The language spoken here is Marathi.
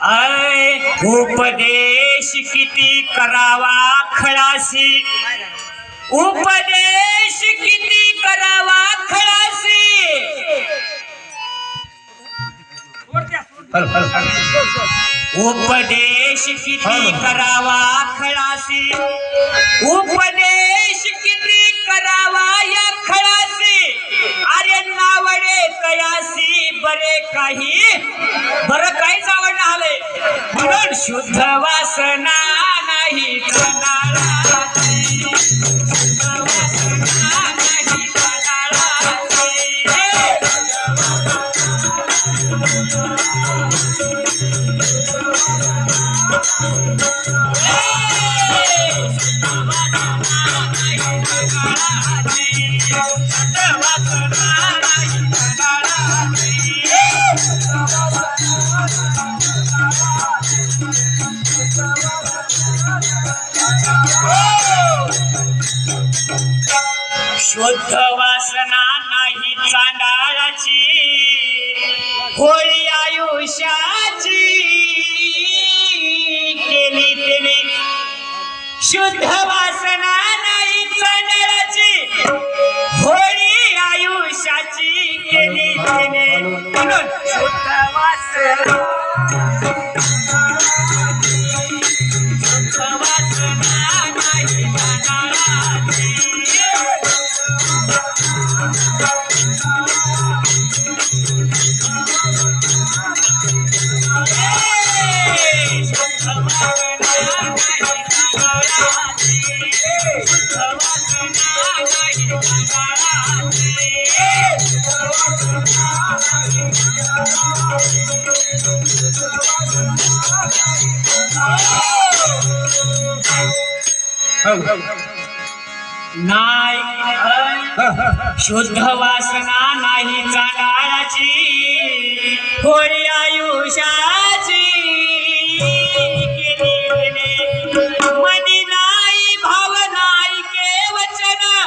आय उपदेश किती करावा खळासी उपदेश किती करावा खळासी उपदेश किती करावा खळासी उपदेश किती करावा या खळासी अरे नावडे कयासी बरे काही बरं म्हणून शुद्ध वासना नाही वासना नाही शुद्ध वासना नाही चांडाळाची होळी आयुष्याची केली तिने. शुद्ध वासना नाही चांडाळाची होळी आयुष्याची केली तिने. म्हणून शुद्ध वासना. नाही शुद्ध वासना नाही चांडाळाची होळी आयुष्याची